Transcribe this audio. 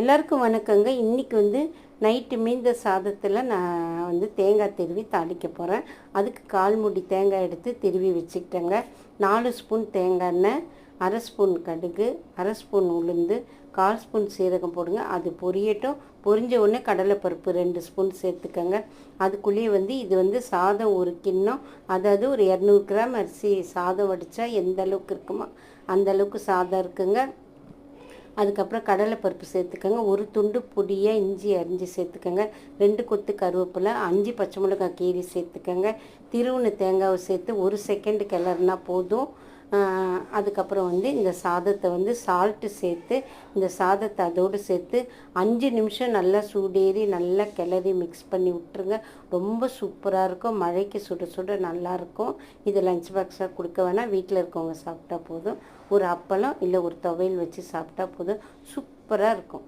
எல்லாருக்கும் வணக்கங்க. இன்றைக்கி வந்து நைட்டு மீந்த சாதத்தில் நான் வந்து தேங்காய் திருவி தாளிக்க போகிறேன் அதுக்கு கால் மூடி தேங்காய் எடுத்து திருவி வச்சுக்கிட்டேங்க. நாலு ஸ்பூன் தேங்காய் எண்ணெய் அரை ஸ்பூன் கடுகு அரை ஸ்பூன் உளுந்து கால் ஸ்பூன் சீரகம் போடுங்க. அது பொரியட்டும். பொரிஞ்ச உடனே கடலைப்பருப்பு ரெண்டு ஸ்பூன் சேர்த்துக்கோங்க. அதுக்குள்ளேயே வந்து இது வந்து சாதம் ஒரு கிண்ணம். அதாவது ஒரு இரநூறு கிராம் அரிசி சாதம் வடித்தா எந்த அளவுக்கு இருக்குமோ அந்த அளவுக்கு சாதம் இருக்குங்க. அதுக்கப்புறம் கடலைப்பருப்பு சேர்த்துக்கோங்க. ஒரு துண்டு பொடியாக இஞ்சி அரிஞ்சு சேர்த்துக்கோங்க. ரெண்டு கொத்து கருவேப்பிலை அஞ்சு பச்சை மிளகாய் கீரி சேர்த்துக்கோங்க. திருவுண தேங்காவை சேர்த்து ஒரு செகண்ட் கிளறுனா போதும். அதுக்கப்புறம் வந்து இந்த சாதத்தை வந்து சால்ட்டு சேர்த்து இந்த சாதத்தை அதோடு சேர்த்து அஞ்சு நிமிஷம் நல்லா சூடேறி நல்லா கிளறி மிக்ஸ் பண்ணி விட்டுருங்க. ரொம்ப சூப்பராக இருக்கும். மழைக்கு சுட சுட நல்லாயிருக்கும் இது லஞ்ச் பாக்ஸாக கொடுக்க வேணால் வீட்டில் இருக்கவங்க சாப்பிட்டா போதும். ஒரு அப்பளம் இல்லை ஒரு துவையல் வச்சு சாப்பிட்டா போதும். சூப்பராக இருக்கும்.